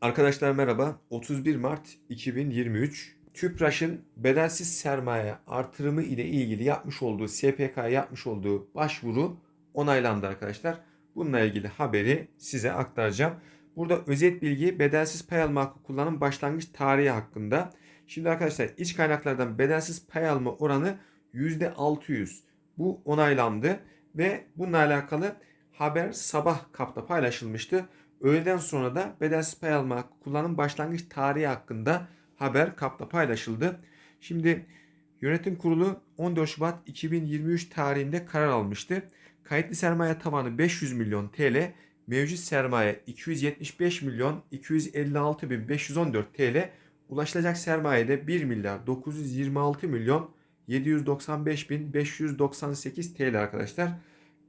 Arkadaşlar merhaba. 31 Mart 2023. TÜPRAŞ'ın bedelsiz sermaye artırımı ile ilgili yapmış olduğu SPK yapmış olduğu başvuru onaylandı arkadaşlar. Bununla ilgili haberi size aktaracağım. Burada özet bilgi bedelsiz pay alma hakkı kullanım başlangıç tarihi hakkında. Şimdi arkadaşlar iç kaynaklardan bedelsiz pay alma oranı %600. Bu onaylandı ve bununla alakalı haber sabah kapta paylaşılmıştı. Öğleden sonra da bedelsiz pay alma hakkı kullanım başlangıç tarihi hakkında haber kapta paylaşıldı. Şimdi yönetim kurulu 14 Şubat 2023 tarihinde karar almıştı. Kayıtlı sermaye tavanı 500 milyon TL, mevcut sermaye 275 milyon 256 bin 514 TL, ulaşılacak sermaye de 1 milyar 926 milyon 795 bin 598 TL arkadaşlar.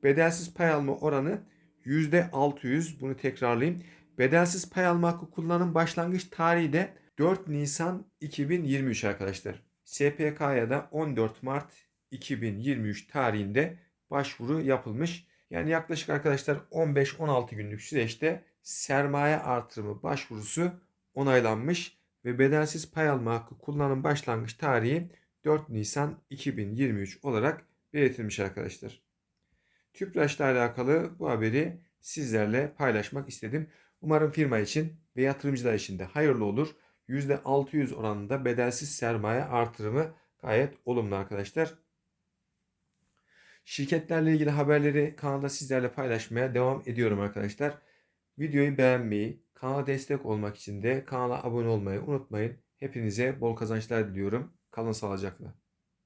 Bedelsiz pay alma oranı %600 bunu tekrarlayayım. Bedelsiz pay alma hakkı kullanım başlangıç tarihi de 4 Nisan 2023 arkadaşlar. SPK'ya da 14 Mart 2023 tarihinde başvuru yapılmış. Yani yaklaşık arkadaşlar 15-16 günlük süreçte sermaye artırımı başvurusu onaylanmış ve bedelsiz pay alma hakkı kullanım başlangıç tarihi 4 Nisan 2023 olarak belirtilmiş arkadaşlar. TÜPRAŞ'la alakalı bu haberi sizlerle paylaşmak istedim. Umarım firma için ve yatırımcılar için de hayırlı olur. %600 oranında bedelsiz sermaye artırımı gayet olumlu arkadaşlar. Şirketlerle ilgili haberleri kanalda sizlerle paylaşmaya devam ediyorum arkadaşlar. Videoyu beğenmeyi, kanala destek olmak için de kanala abone olmayı unutmayın. Hepinize bol kazançlar diliyorum. Kalın sağlıcakla.